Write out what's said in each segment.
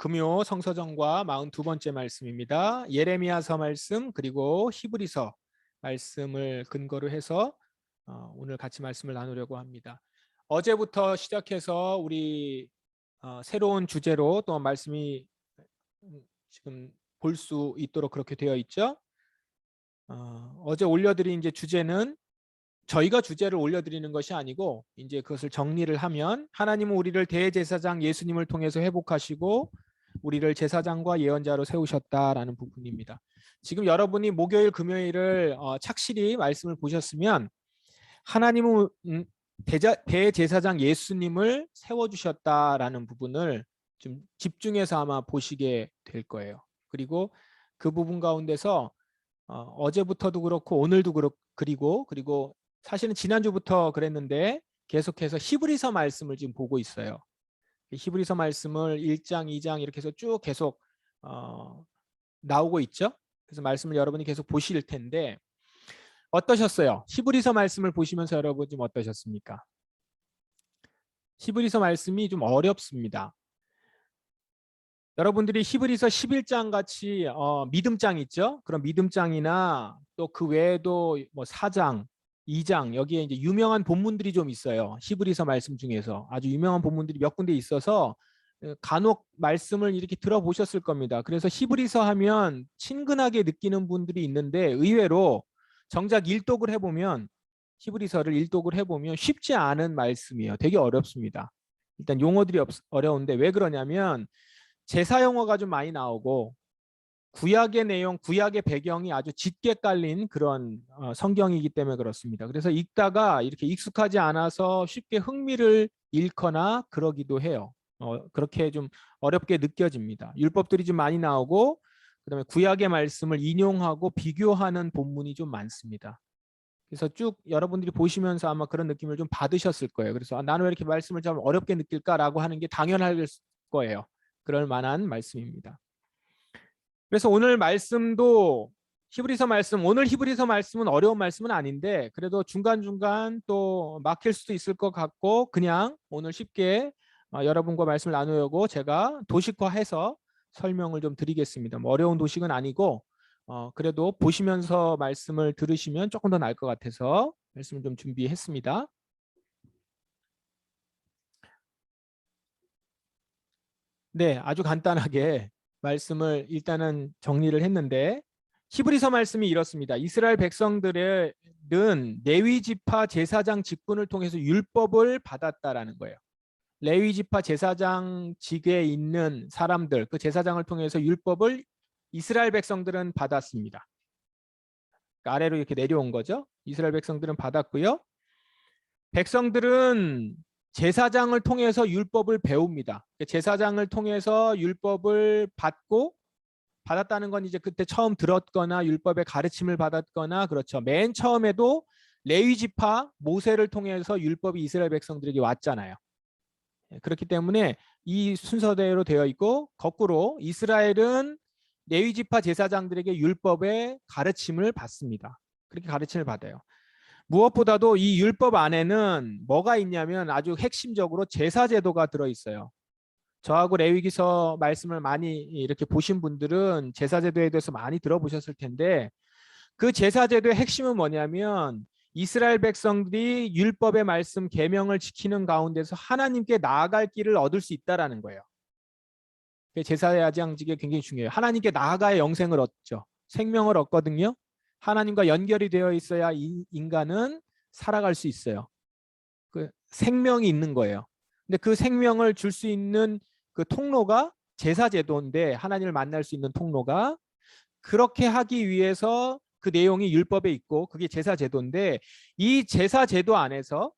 금요 성서정과 42번째 말씀입니다. 예레미야서 말씀 그리고 히브리서 말씀을 근거로 해서 어, 오늘 같이 말씀을 나누려고 합니다. 어제부터 시작해서 우리 어, 새로운 주제로 또 말씀이 음, 지금 볼 수 있도록 그렇게 되어 있죠. 어, 어제 올려드린 이제 주제는 저희가 주제를 올려드리는 것이 아니고 이제 그것을 정리를 하면 하나님은 우리를 대제사장 예수님을 통해서 회복하시고 우리를 제사장과 예언자로 세우셨다라는 부분입니다. 지금 여러분이 목요일 금요일을 어, 착실히 말씀을 보셨으면 하나님은 음, 대자, 대제사장 예수님을 세워주셨다라는 부분을 좀 집중해서 아마 보시게 될 거예요. 그리고 그 부분 가운데서 어, 어제부터도 그렇고 오늘도 그렇 그리고 그리고 사실은 지난주부터 그랬는데 계속해서 히브리서 말씀을 지금 보고 있어요. 히브리서 말씀을 1장, 2장 이렇게 해서 쭉 계속 어, 나오고 있죠. 그래서 말씀을 여러분이 계속 보실 텐데 어떠셨어요? 히브리서 말씀을 보시면서 여러분 좀 어떠셨습니까? 히브리서 말씀이 좀 어렵습니다. 여러분들이 히브리서 11장 같이 어, 믿음장 있죠? 그런 믿음장이나 또 그 외에도 뭐 4장, 2장 여기에 이제 유명한 본문들이 좀 있어요. 히브리서 말씀 중에서 아주 유명한 본문들이 몇 군데 있어서 어, 간혹 말씀을 이렇게 들어보셨을 겁니다. 그래서 히브리서 하면 친근하게 느끼는 분들이 있는데 의외로 정작 일독을 해보면 히브리서를 일독을 해보면 쉽지 않은 말씀이에요. 되게 어렵습니다. 일단 용어들이 없, 어려운데 왜 그러냐면 제사 용어가 좀 많이 나오고 구약의 내용, 구약의 배경이 아주 짙게 깔린 그런 어, 성경이기 때문에 그렇습니다. 그래서 읽다가 이렇게 익숙하지 않아서 쉽게 흥미를 잃거나 그러기도 해요. 어, 그렇게 좀 어렵게 느껴집니다. 율법들이 좀 많이 나오고 그다음에 구약의 말씀을 인용하고 비교하는 본문이 좀 많습니다. 그래서 쭉 여러분들이 보시면서 아마 그런 느낌을 좀 받으셨을 거예요. 그래서 아, 나는 왜 이렇게 말씀을 좀 어렵게 느낄까라고 하는 게 당연할 거예요. 그럴 만한 말씀입니다. 그래서 오늘 말씀도 히브리서 말씀, 오늘 히브리서 말씀은 어려운 말씀은 아닌데 그래도 중간중간 또 막힐 수도 있을 것 같고 그냥 오늘 쉽게 어, 여러분과 말씀을 나누려고 제가 도식화해서 설명을 좀 드리겠습니다. 뭐 어려운 도식은 아니고 어, 그래도 보시면서 말씀을 들으시면 조금 더 나을 것 같아서 말씀을 좀 준비했습니다. 네, 아주 간단하게 말씀을 일단은 정리를 했는데 히브리서 말씀이 이렇습니다. 이스라엘 백성들은 레위 지파 제사장 직분을 통해서 율법을 받았다라는 거예요. 레위 지파 제사장 직에 있는 사람들, 그 제사장을 통해서 율법을 이스라엘 백성들은 받았습니다. 그러니까 아래로 이렇게 내려온 거죠. 이스라엘 백성들은 받았고요. 백성들은 제사장을 통해서 율법을 배웁니다. 제사장을 통해서 율법을 받고 받았다는 건 이제 그때 처음 들었거나 율법의 가르침을 받았거나 그렇죠. 맨 처음에도 레위 지파 모세를 통해서 율법이 이스라엘 백성들에게 왔잖아요. 예, 그렇기 때문에 이 순서대로 되어 있고 거꾸로 이스라엘은 레위 지파 제사장들에게 율법의 가르침을 받습니다. 그렇게 가르침을 받아요. 무엇보다도 이 율법 안에는 뭐가 있냐면 아주 핵심적으로 제사 제도가 들어 있어요. 저하고 레위기서 말씀을 많이 이렇게 보신 분들은 제사 제도에 대해서 많이 들어보셨을 텐데 그 제사 제도의 핵심은 뭐냐면 이스라엘 백성들이 율법의 말씀 계명을 지키는 가운데서 하나님께 나아갈 길을 얻을 수 있다라는 거예요. 제사야장직이 굉장히 중요해요. 하나님께 나아가야 영생을 얻죠. 생명을 얻거든요. 하나님과 연결이 되어 있어야 인간은 살아갈 수 있어요. 그 생명이 있는 거예요. 근데 그 생명을 줄 수 있는 그 통로가 제사 제도인데 하나님을 만날 수 있는 통로가 그렇게 하기 위해서 그 내용이 율법에 있고 그게 제사 제도인데 이 제사 제도 안에서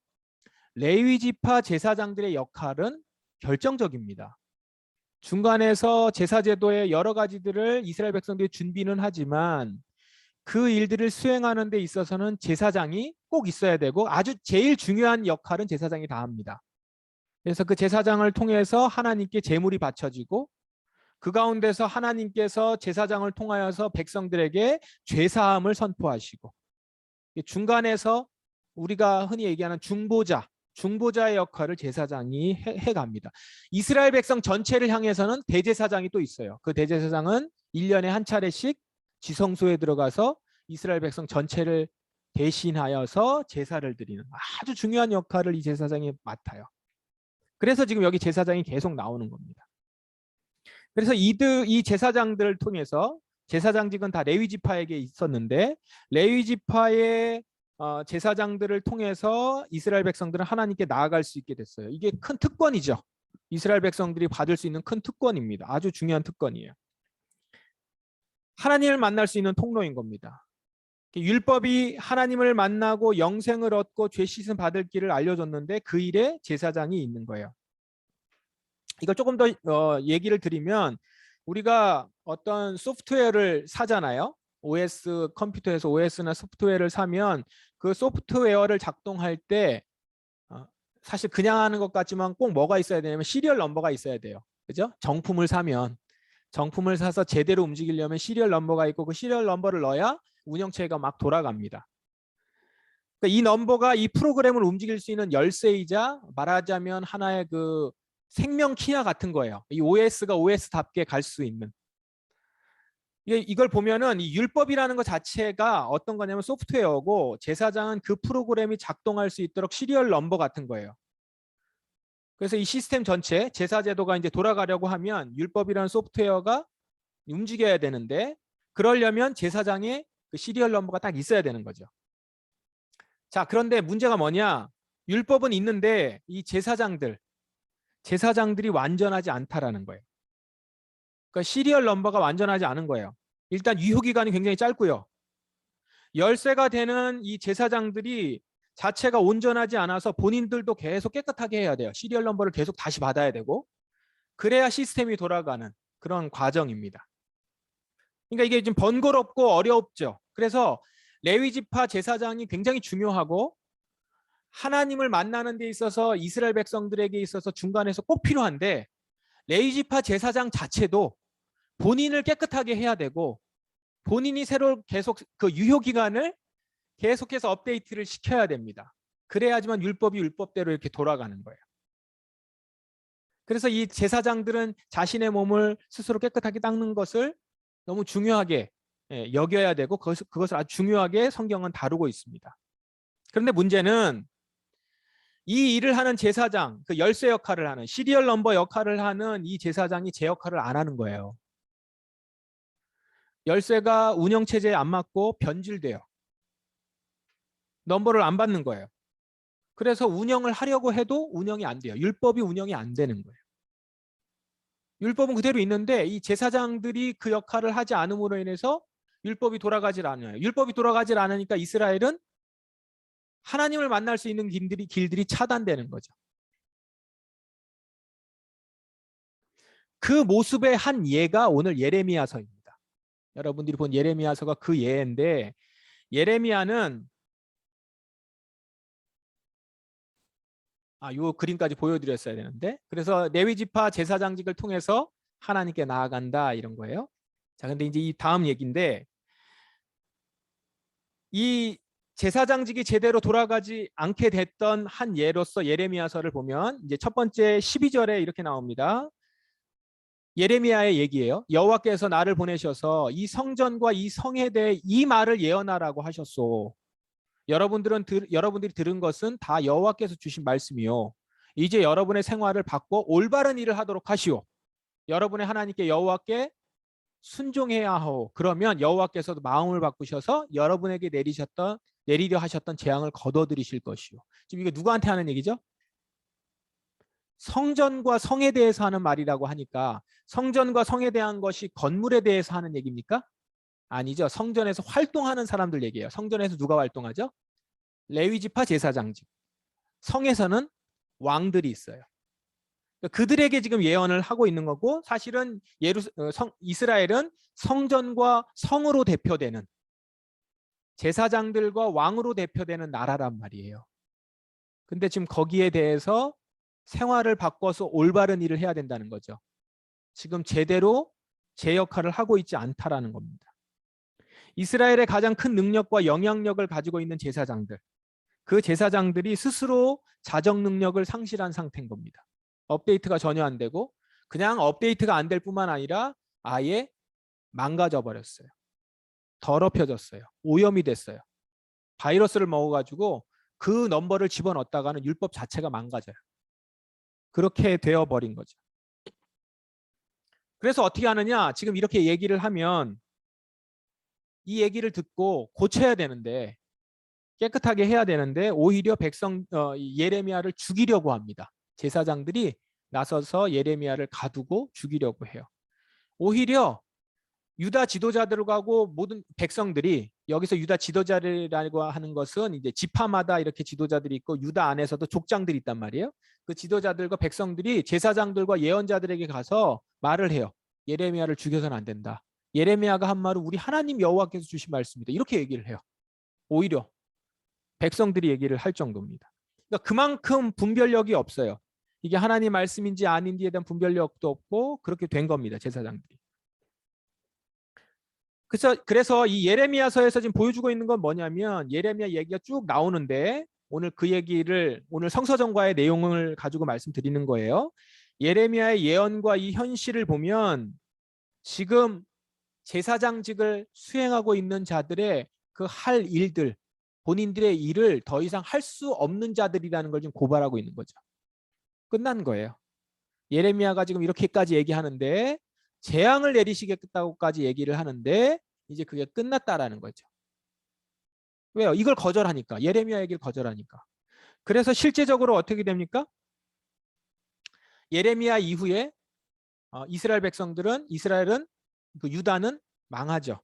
레위 지파 제사장들의 역할은 결정적입니다. 중간에서 제사 제도의 여러 가지들을 이스라엘 백성들이 준비는 하지만 그 일들을 수행하는 데 있어서는 제사장이 꼭 있어야 되고 아주 제일 중요한 역할은 제사장이 다 합니다. 그래서 그 제사장을 통해서 하나님께 제물이 바쳐지고 그 가운데서 하나님께서 제사장을 통하여서 백성들에게 죄사함을 선포하시고 중간에서 우리가 흔히 얘기하는 중보자 중보자의 역할을 제사장이 해, 해갑니다. 이스라엘 백성 전체를 향해서는 대제사장이 또 있어요. 그 대제사장은 1년에 한 차례씩 지성소에 들어가서 이스라엘 백성 전체를 대신하여서 제사를 드리는 아주 중요한 역할을 이 제사장이 맡아요. 그래서 지금 여기 제사장이 계속 나오는 겁니다. 그래서 이들 이 제사장들을 통해서 제사장직은 다 레위 지파에게 있었는데 레위 지파의 어, 제사장들을 통해서 이스라엘 백성들은 하나님께 나아갈 수 있게 됐어요. 이게 큰 특권이죠. 이스라엘 백성들이 받을 수 있는 큰 특권입니다. 아주 중요한 특권이에요. 하나님을 만날 수 있는 통로인 겁니다. 율법이 하나님을 만나고 영생을 얻고 죄 씻음 받을 길을 알려줬는데 그 일에 제사장이 있는 거예요. 이걸 조금 더 어, 얘기를 드리면 우리가 어떤 소프트웨어를 사잖아요. OS 컴퓨터에서 OS나 소프트웨어를 사면 그 소프트웨어를 작동할 때 어, 사실 그냥 하는 것 같지만 꼭 뭐가 있어야 되냐면 시리얼 넘버가 있어야 돼요. 그죠? 정품을 사면 정품을 사서 제대로 움직이려면 시리얼 넘버가 있고 그 시리얼 넘버를 넣어야 운영체가 막 돌아갑니다. 그러니까 이 넘버가 이 프로그램을 움직일 수 있는 열쇠이자 말하자면 하나의 그 생명 키와 같은 거예요. 이 OS가 OS답게 갈 수 있는. 이걸 보면은 이 율법이라는 것 자체가 어떤 거냐면 소프트웨어고 제사장은 그 프로그램이 작동할 수 있도록 시리얼 넘버 같은 거예요. 그래서 이 시스템 전체 제사 제도가 이제 돌아가려고 하면 율법이라는 소프트웨어가 움직여야 되는데 그러려면 제사장의 그 시리얼 넘버가 딱 있어야 되는 거죠. 자, 그런데 문제가 뭐냐? 율법은 있는데 이 제사장들 제사장들이 완전하지 않다라는 거예요. 그러니까 시리얼 넘버가 완전하지 않은 거예요. 일단 유효 기간이 굉장히 짧고요. 열쇠가 되는 이 제사장들이 자체가 온전하지 않아서 본인들도 계속 깨끗하게 해야 돼요. 시리얼 넘버를 계속 다시 받아야 되고 그래야 시스템이 돌아가는 그런 과정입니다. 그러니까 이게 좀 번거롭고 어렵죠. 그래서 레위 지파 제사장이 굉장히 중요하고 하나님을 만나는 데 있어서 이스라엘 백성들에게 있어서 중간에서 꼭 필요한데 레위 지파 제사장 자체도 본인을 깨끗하게 해야 되고 본인이 새로 계속 그 유효 기간을 계속해서 업데이트를 시켜야 됩니다. 그래야지만 율법이 율법대로 이렇게 돌아가는 거예요. 그래서 이 제사장들은 자신의 몸을 스스로 깨끗하게 닦는 것을 너무 중요하게 예, 여겨야 되고 그것을, 그것을 아주 중요하게 성경은 다루고 있습니다. 그런데 문제는 이 일을 하는 제사장, 그 열쇠 역할을 하는 시리얼 넘버 역할을 하는 이 제사장이 제 역할을 안 하는 거예요. 열쇠가 운영 체제에 안 맞고 변질돼요. 넘버를 안 받는 거예요. 그래서 운영을 하려고 해도 운영이 안 돼요. 율법이 운영이 안 되는 거예요. 율법은 그대로 있는데 이 제사장들이 그 역할을 하지 않음으로 인해서 율법이 돌아가질 않아요. 율법이 돌아가질 않으니까 이스라엘은 하나님을 만날 수 있는 길들이, 길들이 차단되는 거죠. 그 모습의 한 예가 오늘 예레미야서입니다. 여러분들이 본 예레미야서가 그 예인데 예레미야는 아, 요 그림까지 보여드렸어야 되는데 그래서 레위 지파 제사장직을 통해서 하나님께 나아간다 이런 거예요. 자, 근데 이제 이 다음 얘기인데 이 제사장직이 제대로 돌아가지 않게 됐던 한 예로서 예레미야서를 보면 이제 첫 번째 12절에 이렇게 나옵니다. 예레미야의 얘기예요. 여호와께서 나를 보내셔서 이 성전과 이 성에 대해 이 말을 예언하라고 하셨소. 여러분들은 들, 여러분들이 들은 것은 다 여호와께서 주신 말씀이요. 이제 여러분의 생활을 바꿔 올바른 일을 하도록 하시오. 여러분의 하나님께 여호와께 순종해야 하오. 그러면 여호와께서도 마음을 바꾸셔서 여러분에게 내리셨던 내리려 하셨던 재앙을 거둬들이실 것이요. 지금 이게 누구한테 하는 얘기죠? 성전과 성에 대해서 하는 말이라고 하니까 성전과 성에 대한 것이 건물에 대해서 하는 얘기입니까? 아니죠. 성전에서 활동하는 사람들 얘기예요. 성전에서 누가 활동하죠? 레위지파 제사장직. 성에서는 왕들이 있어요. 그러니까 그들에게 지금 예언을 하고 있는 거고 사실은 예루 어, 성, 이스라엘은 성전과 성으로 대표되는 제사장들과 왕으로 대표되는 나라란 말이에요. 근데 지금 거기에 대해서 생활을 바꿔서 올바른 일을 해야 된다는 거죠. 지금 제대로 제 역할을 하고 있지 않다라는 겁니다. 이스라엘의 가장 큰 능력과 영향력을 가지고 있는 제사장들. 그 제사장들이 스스로 자정 능력을 상실한 상태인 겁니다. 업데이트가 전혀 안 되고 그냥 업데이트가 안 될 뿐만 아니라 아예 망가져 버렸어요. 더럽혀졌어요. 오염이 됐어요. 바이러스를 먹어가지고 그 넘버를 집어넣었다가는 율법 자체가 망가져요. 그렇게 되어 버린 거죠. 그래서 어떻게 하느냐? 지금 이렇게 얘기를 하면 이 얘기를 듣고 고쳐야 되는데 깨끗하게 해야 되는데 오히려 백성 어, 이 예레미야를 죽이려고 합니다. 제사장들이 나서서 예레미야를 가두고 죽이려고 해요. 오히려 유다 지도자들하고 모든 백성들이 여기서 유다 지도자라고 하는 것은 이제 지파마다 이렇게 지도자들이 있고 유다 안에서도 족장들이 있단 말이에요. 그 지도자들과 백성들이 제사장들과 예언자들에게 가서 말을 해요. 예레미야를 죽여서는 안 된다. 예레미야가 한 말은 우리 하나님 여호와께서 주신 말씀입니다. 이렇게 얘기를 해요. 오히려 백성들이 얘기를 할 정도입니다. 그러니까 그만큼 분별력이 없어요. 이게 하나님 말씀인지 아닌지에 대한 분별력도 없고 그렇게 된 겁니다. 제사장들이. 그래서 그래서 이 예레미야서에서 지금 보여주고 있는 건 뭐냐면 예레미야 얘기가 쭉 나오는데 오늘 그 얘기를 오늘 성서정과의 내용을 가지고 말씀드리는 거예요. 예레미야의 예언과 이 현실을 보면 지금 제사장직을 수행하고 있는 자들의 그 할 일들 본인들의 일을 더 이상 할 수 없는 자들이라는 걸 지금 고발하고 있는 거죠. 끝난 거예요. 예레미야가 지금 이렇게까지 얘기하는데 재앙을 내리시겠다고까지 얘기를 하는데 이제 그게 끝났다라는 거죠. 왜요? 이걸 거절하니까 예레미야 얘기를 거절하니까. 그래서 실제적으로 어떻게 됩니까? 예레미야 이후에 어, 이스라엘 백성들은 이스라엘은 그 유다는 망하죠.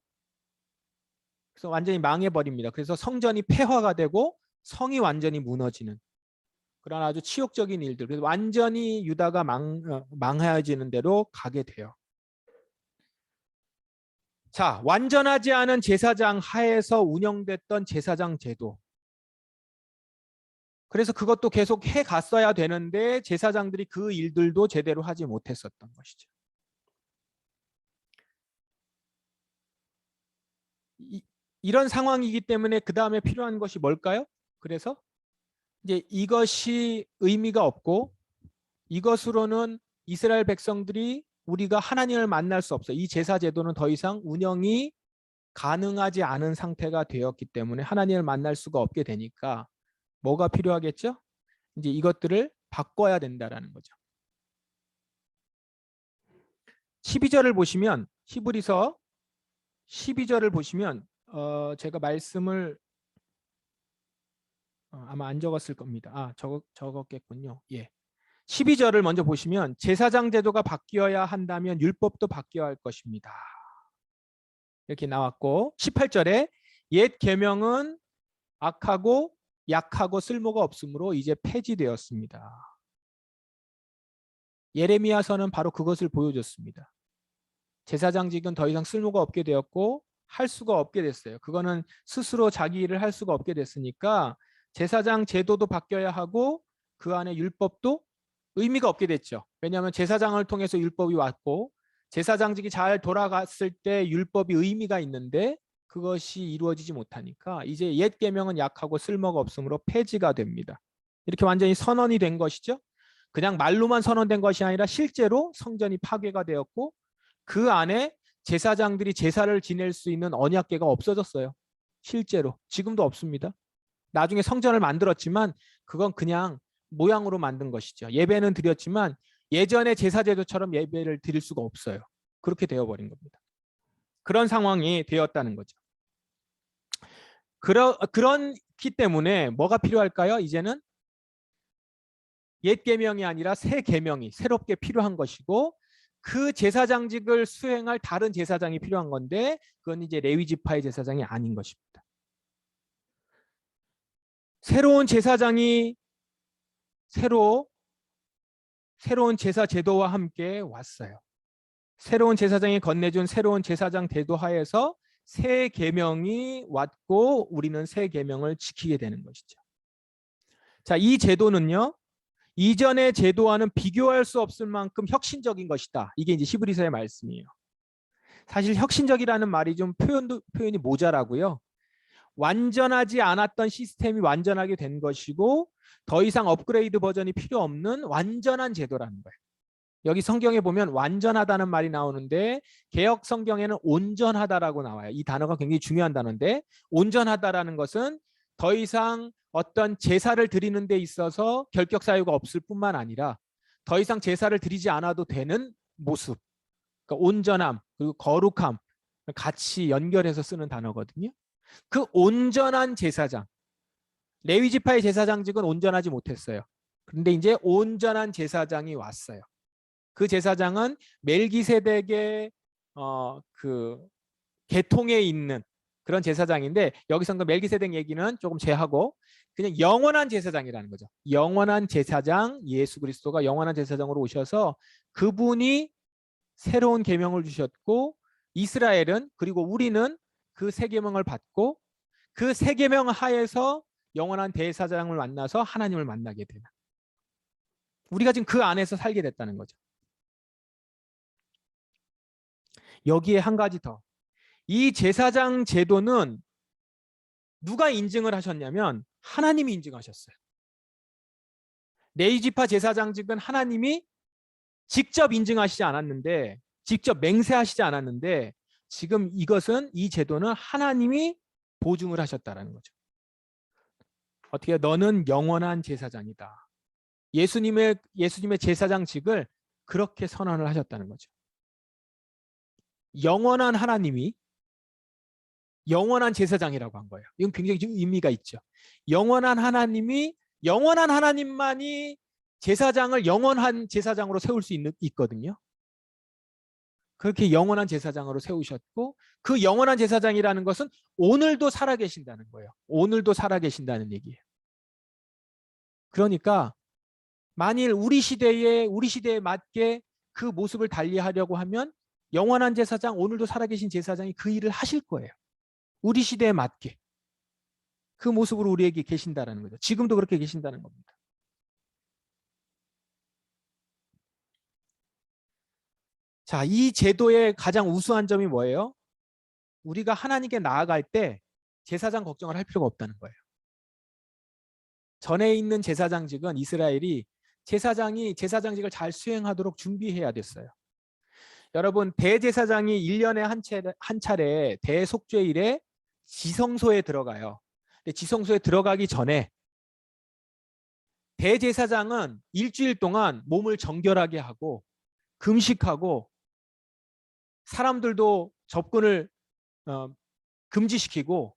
그래서 완전히 망해 버립니다. 그래서 성전이 폐화가 되고 성이 완전히 무너지는 그런 아주 치욕적인 일들. 그래서 완전히 유다가 망 어, 망해지는 대로 가게 돼요. 자, 완전하지 않은 제사장 하에서 운영됐던 제사장 제도. 그래서 그것도 계속 해 갔어야 되는데 제사장들이 그 일들도 제대로 하지 못했었던 것이죠. 이, 이런 상황이기 때문에 그 다음에 필요한 것이 뭘까요? 그래서 이제 이것이 의미가 없고 이것으로는 이스라엘 백성들이 우리가 하나님을 만날 수 없어. 이 제사 제도는 더 이상 운영이 가능하지 않은 상태가 되었기 때문에 하나님을 만날 수가 없게 되니까 뭐가 필요하겠죠? 이제 이것들을 바꿔야 된다라는 거죠. 12절을 보시면 히브리서 12절을 보시면 어 제가 말씀을 어, 아마 안 적었을 겁니다. 아, 적, 적었겠군요. 예. 12절을 먼저 보시면 제사장 제도가 바뀌어야 한다면 율법도 바뀌어야 할 것입니다. 이렇게 나왔고 18절에 옛 계명은 악하고 약하고 쓸모가 없으므로 이제 폐지되었습니다. 예레미야서는 바로 그것을 보여줬습니다. 제사장직은 더 이상 쓸모가 없게 되었고 할 수가 없게 됐어요. 그거는 스스로 자기 일을 할 수가 없게 됐으니까 제사장 제도도 바뀌어야 하고 그 안에 율법도 의미가 없게 됐죠. 왜냐하면 제사장을 통해서 율법이 왔고 제사장직이 잘 돌아갔을 때 율법이 의미가 있는데 그것이 이루어지지 못하니까 이제 옛 계명은 약하고 쓸모가 없으므로 폐지가 됩니다. 이렇게 완전히 선언이 된 것이죠. 그냥 말로만 선언된 것이 아니라 실제로 성전이 파괴가 되었고 그 안에 제사장들이 제사를 지낼 수 있는 언약궤가 없어졌어요. 실제로 지금도 없습니다. 나중에 성전을 만들었지만 그건 그냥 모양으로 만든 것이죠. 예배는 드렸지만 예전의 제사 제도처럼 예배를 드릴 수가 없어요. 그렇게 되어버린 겁니다. 그런 상황이 되었다는 거죠. 그러, 그렇기 때문에 뭐가 필요할까요? 이제는 옛 계명이 아니라 새 계명이 새롭게 필요한 것이고 그 제사장직을 수행할 다른 제사장이 필요한 건데 그건 이제 레위 지파의 제사장이 아닌 것입니다. 새로운 제사장이 새로 새로운 제사 제도와 함께 왔어요. 새로운 제사장이 건네준 새로운 제사장 제도 하에서 새 계명이 왔고 우리는 새 계명을 지키게 되는 것이죠. 자, 이 제도는요. 이전의 제도와는 비교할 수 없을 만큼 혁신적인 것이다. 이게 이제 히브리서의 말씀이에요. 사실 혁신적이라는 말이 좀 표현도 표현이 모자라고요. 완전하지 않았던 시스템이 완전하게 된 것이고 더 이상 업그레이드 버전이 필요 없는 완전한 제도라는 거예요. 여기 성경에 보면 완전하다는 말이 나오는데 개혁 성경에는 온전하다라고 나와요. 이 단어가 굉장히 중요한 단어인데 온전하다라는 것은 더 이상 어떤 제사를 드리는 데 있어서 결격 사유가 없을 뿐만 아니라 더 이상 제사를 드리지 않아도 되는 모습. 그러니까 온전함 그리고 거룩함 같이 연결해서 쓰는 단어거든요. 그 온전한 제사장 레위 지파의 제사장직은 온전하지 못했어요. 그런데 이제 온전한 제사장이 왔어요. 그 제사장은 멜기세덱의 어, 그 계통에 있는 그런 제사장인데 여기서 그 멜기세덱 얘기는 조금 제하고 그냥 영원한 제사장이라는 거죠. 영원한 제사장 예수 그리스도가 영원한 제사장으로 오셔서 그분이 새로운 계명을 주셨고 이스라엘은 그리고 우리는 그 새 계명을 받고 그 새 계명 하에서 영원한 대사장을 만나서 하나님을 만나게 되는 우리가 지금 그 안에서 살게 됐다는 거죠. 여기에 한 가지 더. 이 제사장 제도는 누가 인증을 하셨냐면 하나님이 인증하셨어요. 레이지파 제사장직은 하나님이 직접 인증하시지 않았는데 직접 맹세하시지 않았는데 지금 이것은 이 제도는 하나님이 보증을 하셨다라는 거죠. 어떻게 너는 영원한 제사장이다. 예수님의 예수님의 제사장직을 그렇게 선언을 하셨다는 거죠. 영원한 하나님이 영원한 제사장이라고 한 거예요. 이건 굉장히 좀 의미가 있죠. 영원한 하나님이 영원한 하나님만이 제사장을 영원한 제사장으로 세울 수 있는, 있거든요. 그렇게 영원한 제사장으로 세우셨고 그 영원한 제사장이라는 것은 오늘도 살아계신다는 거예요. 오늘도 살아계신다는 얘기예요. 그러니까 만일 우리 시대에 우리 시대에 맞게 그 모습을 달리하려고 하면 영원한 제사장 오늘도 살아계신 제사장이 그 일을 하실 거예요. 우리 시대에 맞게 그 모습으로 우리에게 계신다라는 거죠. 지금도 그렇게 계신다는 겁니다. 자, 이 제도의 가장 우수한 점이 뭐예요? 우리가 하나님께 나아갈 때 제사장 걱정을 할 필요가 없다는 거예요. 전에 있는 제사장직은 이스라엘이 제사장이 제사장직을 잘 수행하도록 준비해야 됐어요. 여러분 대제사장이 1년에 한 차례, 한 차례 대속죄일에 지성소에 들어가요. 근데 지성소에 들어가기 전에 대제사장은 일주일 동안 몸을 정결하게 하고 금식하고 사람들도 접근을 어, 금지시키고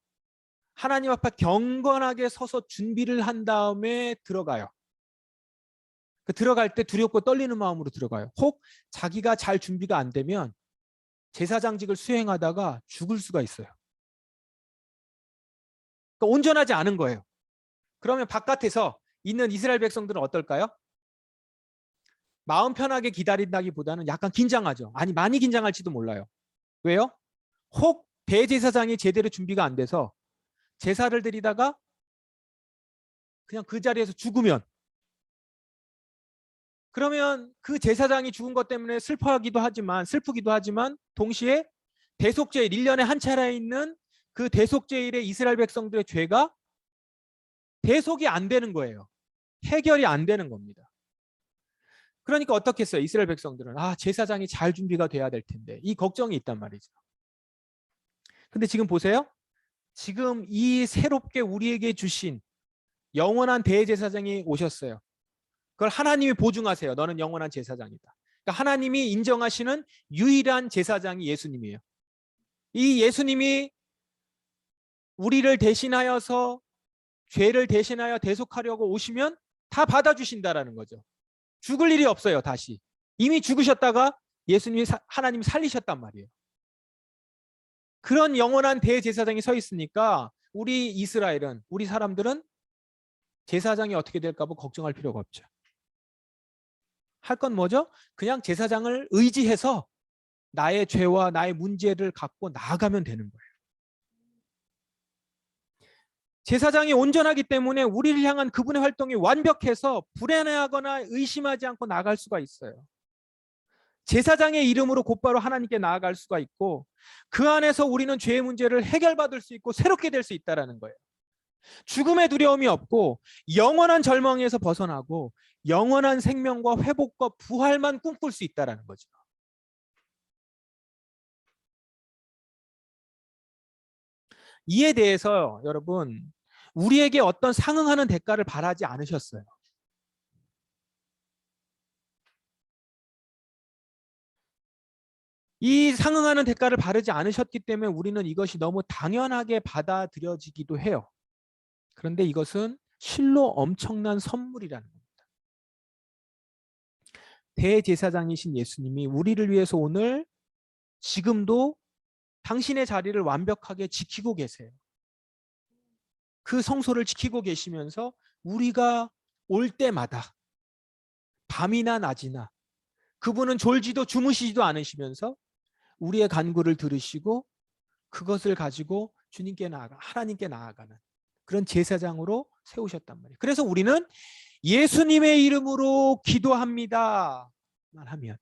하나님 앞에 경건하게 서서 준비를 한 다음에 들어가요. 그 들어갈 때 두렵고 떨리는 마음으로 들어가요. 혹 자기가 잘 준비가 안 되면 제사장직을 수행하다가 죽을 수가 있어요. 그러니까 온전하지 않은 거예요. 그러면 바깥에서 있는 이스라엘 백성들은 어떨까요? 마음 편하게 기다린다기보다는 약간 긴장하죠. 아니 많이 긴장할지도 몰라요. 왜요? 혹 대제사장이 제대로 준비가 안 돼서 제사를 드리다가 그냥 그 자리에서 죽으면 그러면 그 제사장이 죽은 것 때문에 슬퍼하기도 하지만 슬프기도 하지만 동시에 대속죄일 1년에 한 차례 있는 그 대속죄일의 이스라엘 백성들의 죄가 대속이 안 되는 거예요. 해결이 안 되는 겁니다. 그러니까 어떻게 했어요? 이스라엘 백성들은 아 제사장이 잘 준비가 돼야 될 텐데 이 걱정이 있단 말이죠. 근데 지금 보세요. 지금 이 새롭게 우리에게 주신 영원한 대제사장이 오셨어요. 그걸 하나님이 보증하세요. 너는 영원한 제사장이다. 그러니까 하나님이 인정하시는 유일한 제사장이 예수님이에요. 이 예수님이 우리를 대신하여서 죄를 대신하여 대속하려고 오시면 다 받아주신다라는 거죠. 죽을 일이 없어요. 다시 이미 죽으셨다가 예수님이 사, 하나님이 살리셨단 말이에요. 그런 영원한 대제사장이 서 있으니까 우리 이스라엘은 우리 사람들은 제사장이 어떻게 될까 봐 걱정할 필요가 없죠. 할 건 뭐죠? 그냥 제사장을 의지해서 나의 죄와 나의 문제를 갖고 나아가면 되는 거예요. 제사장이 온전하기 때문에 우리를 향한 그분의 활동이 완벽해서 불안해하거나 의심하지 않고 나갈 수가 있어요. 제사장의 이름으로 곧바로 하나님께 나아갈 수가 있고 그 안에서 우리는 죄의 문제를 해결받을 수 있고 새롭게 될 수 있다라는 거예요. 죽음의 두려움이 없고 영원한 절망에서 벗어나고 영원한 생명과 회복과 부활만 꿈꿀 수 있다라는 거죠. 이에 대해서 여러분 우리에게 어떤 상응하는 대가를 바라지 않으셨어요. 이 상응하는 대가를 바르지 않으셨기 때문에 우리는 이것이 너무 당연하게 받아들여지기도 해요. 그런데 이것은 실로 엄청난 선물이라는 겁니다. 대제사장이신 예수님이 우리를 위해서 오늘 지금도 당신의 자리를 완벽하게 지키고 계세요. 그 성소를 지키고 계시면서 우리가 올 때마다 밤이나 낮이나 그분은 졸지도 주무시지도 않으시면서 우리의 간구를 들으시고 그것을 가지고 주님께 나아가 하나님께 나아가는 그런 제사장으로 세우셨단 말이에요. 그래서 우리는 예수님의 이름으로 기도합니다만 하면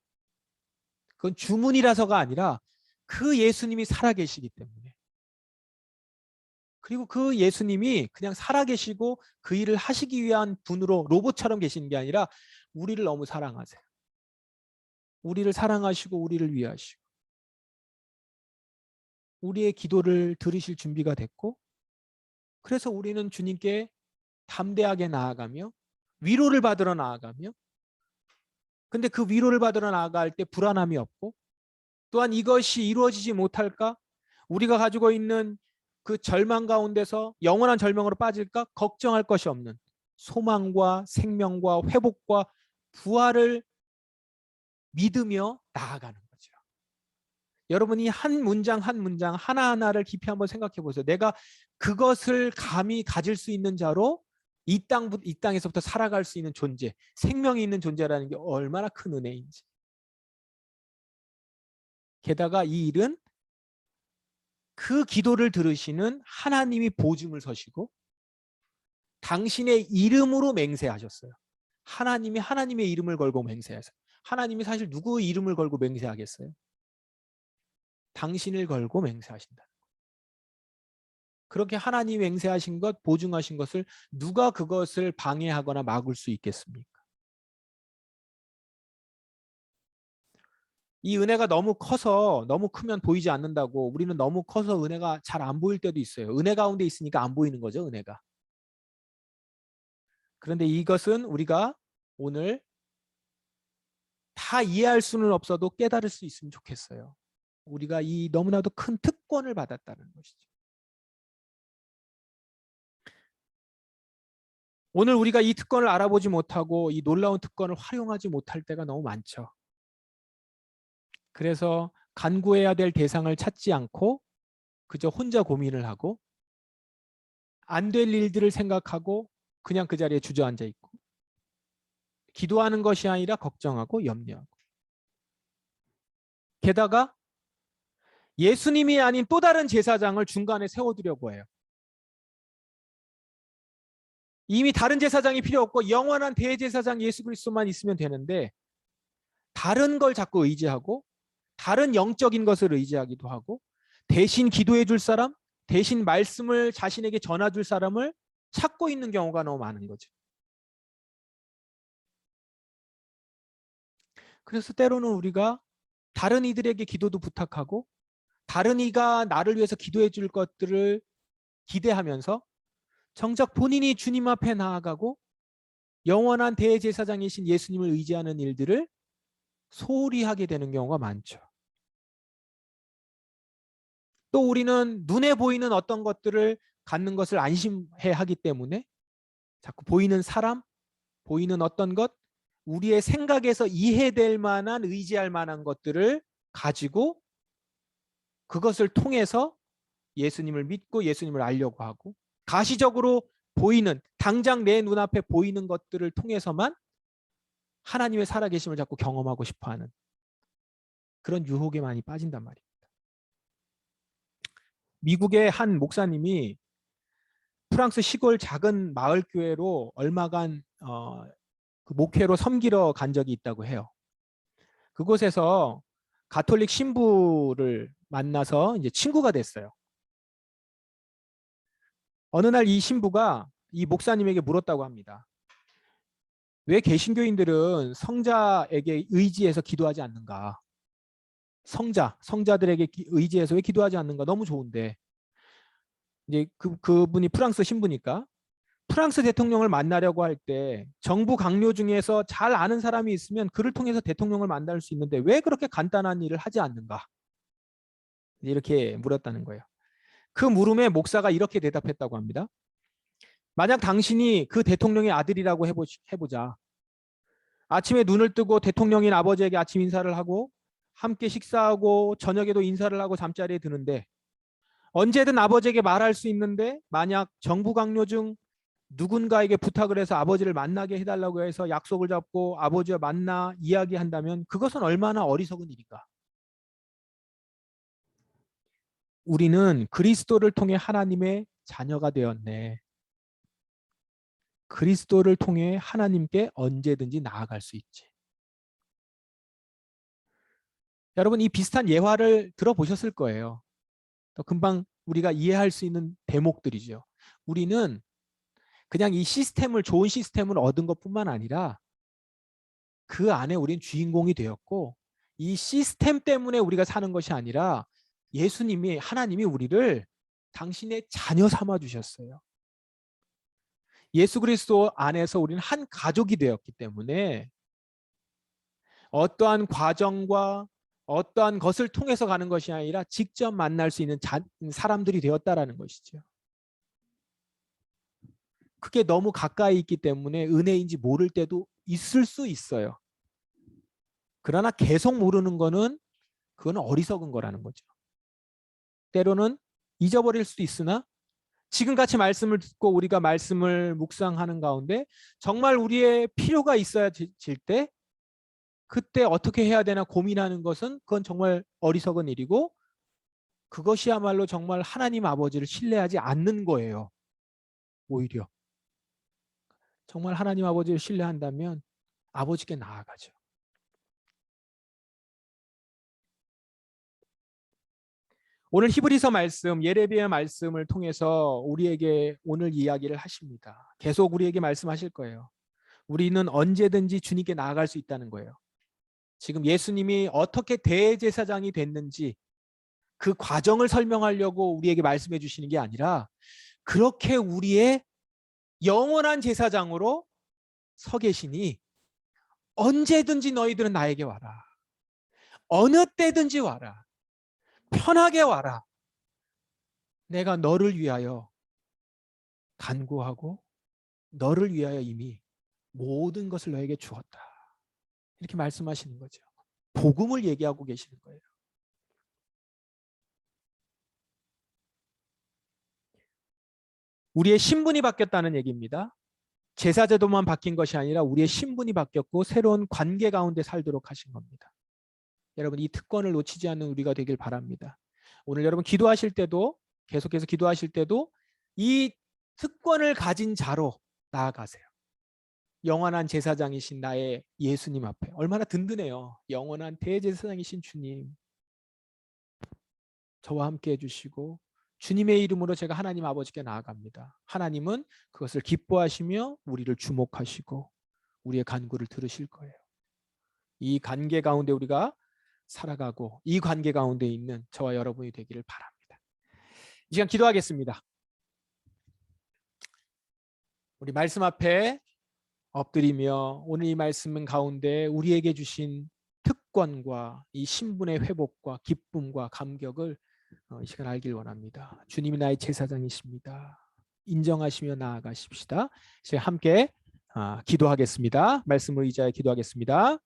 그건 주문이라서가 아니라 그 예수님이 살아계시기 때문에 그리고 그 예수님이 그냥 살아계시고 그 일을 하시기 위한 분으로 로봇처럼 계시는 게 아니라 우리를 너무 사랑하세요. 우리를 사랑하시고 우리를 위하시고 우리의 기도를 들으실 준비가 됐고 그래서 우리는 주님께 담대하게 나아가며 위로를 받으러 나아가며 근데 그 위로를 받으러 나아갈 때 불안함이 없고 또한 이것이 이루어지지 못할까 우리가 가지고 있는 그 절망 가운데서 영원한 절망으로 빠질까 걱정할 것이 없는 소망과 생명과 회복과 부활을 믿으며 나아가는 거죠. 여러분이 한 문장 한 문장 하나하나를 깊이 한번 생각해 보세요. 내가 그것을 감히 가질 수 있는 자로 이 땅, 이 땅에서부터 살아갈 수 있는 존재, 생명이 있는 존재라는 게 얼마나 큰 은혜인지. 게다가 이 일은 그 기도를 들으시는 하나님이 보증을 서시고 당신의 이름으로 맹세하셨어요. 하나님이 하나님의 이름을 걸고 맹세하세요. 하나님이 사실 누구 이름을 걸고 맹세하겠어요? 당신을 걸고 맹세하신다. 그렇게 하나님이 맹세하신 것, 보증하신 것을 누가 그것을 방해하거나 막을 수 있겠습니까? 이 은혜가 너무 커서 너무 크면 보이지 않는다고 우리는 너무 커서 은혜가 잘 안 보일 때도 있어요. 은혜 가운데 있으니까 안 보이는 거죠, 은혜가. 그런데 이것은 우리가 오늘 다 이해할 수는 없어도 깨달을 수 있으면 좋겠어요. 우리가 이 너무나도 큰 특권을 받았다는 것이죠. 오늘 우리가 이 특권을 알아보지 못하고 이 놀라운 특권을 활용하지 못할 때가 너무 많죠. 그래서 간구해야 될 대상을 찾지 않고 그저 혼자 고민을 하고 안 될 일들을 생각하고 그냥 그 자리에 주저앉아 있고 기도하는 것이 아니라 걱정하고 염려하고 게다가 예수님이 아닌 또 다른 제사장을 중간에 세워두려고 해요. 이미 다른 제사장이 필요 없고 영원한 대제사장 예수 그리스도만 있으면 되는데 다른 걸 자꾸 의지하고 다른 영적인 것을 의지하기도 하고 대신 기도해 줄 사람, 대신 말씀을 자신에게 전해 줄 사람을 찾고 있는 경우가 너무 많은 거죠. 그래서 때로는 우리가 다른 이들에게 기도도 부탁하고 다른 이가 나를 위해서 기도해 줄 것들을 기대하면서 정작 본인이 주님 앞에 나아가고 영원한 대제사장이신 예수님을 의지하는 일들을 소홀히 하게 되는 경우가 많죠. 또 우리는 눈에 보이는 어떤 것들을 갖는 것을 안심해 하기 때문에 자꾸 보이는 사람, 보이는 어떤 것, 우리의 생각에서 이해될 만한 의지할 만한 것들을 가지고 그것을 통해서 예수님을 믿고 예수님을 알려고 하고 가시적으로 보이는 당장 내 눈앞에 보이는 것들을 통해서만 하나님의 살아계심을 자꾸 경험하고 싶어하는 그런 유혹에 많이 빠진단 말이에요. 미국의 한 목사님이 프랑스 시골 작은 마을 교회로 얼마간 어, 그 목회로 섬기러 간 적이 있다고 해요. 그곳에서 가톨릭 신부를 만나서 이제 친구가 됐어요. 어느 날 이 신부가 이 목사님에게 물었다고 합니다. 왜 개신교인들은 성자에게 의지해서 기도하지 않는가? 성자, 성자들에게 기- 의지해서 왜 기도하지 않는가? 너무 좋은데. 이제 그 그분이 프랑스 신부니까 프랑스 대통령을 만나려고 할 때 정부 강요 중에서 잘 아는 사람이 있으면 그를 통해서 대통령을 만날 수 있는데 왜 그렇게 간단한 일을 하지 않는가? 이렇게 물었다는 거예요. 그 물음에 목사가 이렇게 대답했다고 합니다. 만약 당신이 그 대통령의 아들이라고 해보, 해보자. 아침에 눈을 뜨고 대통령인 아버지에게 아침 인사를 하고 함께 식사하고 저녁에도 인사를 하고 잠자리에 드는데 언제든 아버지에게 말할 수 있는데 만약 정부 강요 중 누군가에게 부탁을 해서 아버지를 만나게 해달라고 해서 약속을 잡고 아버지와 만나 이야기한다면 그것은 얼마나 어리석은 일인가. 우리는 그리스도를 통해 하나님의 자녀가 되었네. 그리스도를 통해 하나님께 언제든지 나아갈 수 있지. 여러분 이 비슷한 예화를 들어보셨을 거예요. 또 금방 우리가 이해할 수 있는 대목들이죠. 우리는 그냥 이 시스템을 좋은 시스템을 얻은 것뿐만 아니라 그 안에 우리는 주인공이 되었고 이 시스템 때문에 우리가 사는 것이 아니라 예수님이 하나님이 우리를 당신의 자녀 삼아 주셨어요. 예수 그리스도 안에서 우리는 한 가족이 되었기 때문에 어떠한 과정과 어떠한 것을 통해서 가는 것이 아니라 직접 만날 수 있는 자, 사람들이 되었다라는 것이죠. 그게 너무 가까이 있기 때문에 은혜인지 모를 때도 있을 수 있어요. 그러나 계속 모르는 거는 그건 어리석은 거라는 거죠. 때로는 잊어버릴 수도 있으나 지금같이 말씀을 듣고 우리가 말씀을 묵상하는 가운데 정말 우리의 필요가 있어야 질 때 그때 어떻게 해야 되나 고민하는 것은 그건 정말 어리석은 일이고 그것이야말로 정말 하나님 아버지를 신뢰하지 않는 거예요. 오히려 정말 하나님 아버지를 신뢰한다면 아버지께 나아가죠. 오늘 히브리서 말씀 예레미야 말씀을 통해서 우리에게 오늘 이야기를 하십니다. 계속 우리에게 말씀하실 거예요. 우리는 언제든지 주님께 나아갈 수 있다는 거예요. 지금 예수님이 어떻게 대제사장이 됐는지 그 과정을 설명하려고 우리에게 말씀해 주시는 게 아니라 그렇게 우리의 영원한 제사장으로 서 계시니 언제든지 너희들은 나에게 와라. 어느 때든지 와라. 편하게 와라. 내가 너를 위하여 간구하고 너를 위하여 이미 모든 것을 너에게 주었다. 이렇게 말씀하시는 거죠. 복음을 얘기하고 계시는 거예요. 우리의 신분이 바뀌었다는 얘기입니다. 제사 제도만 바뀐 것이 아니라 우리의 신분이 바뀌었고 새로운 관계 가운데 살도록 하신 겁니다. 여러분 이 특권을 놓치지 않는 우리가 되길 바랍니다. 오늘 여러분 기도하실 때도 계속해서 기도하실 때도 이 특권을 가진 자로 나아가세요. 영원한 제사장이신 나의 예수님 앞에 얼마나 든든해요. 영원한 대제사장이신 주님 저와 함께 해주시고 주님의 이름으로 제가 하나님 아버지께 나아갑니다. 하나님은 그것을 기뻐하시며 우리를 주목하시고 우리의 간구를 들으실 거예요. 이 관계 가운데 우리가 살아가고 이 관계 가운데 있는 저와 여러분이 되기를 바랍니다. 이 시간 기도하겠습니다. 우리 말씀 앞에 엎드리며 오늘 이 말씀 가운데 우리에게 주신 특권과 이 신분의 회복과 기쁨과 감격을 어, 이 시간 알길 원합니다. 주님이 나의 제사장이십니다. 인정하시며 나아가십시다. 이제 함께 아, 기도하겠습니다. 말씀을 의지하여 기도하겠습니다.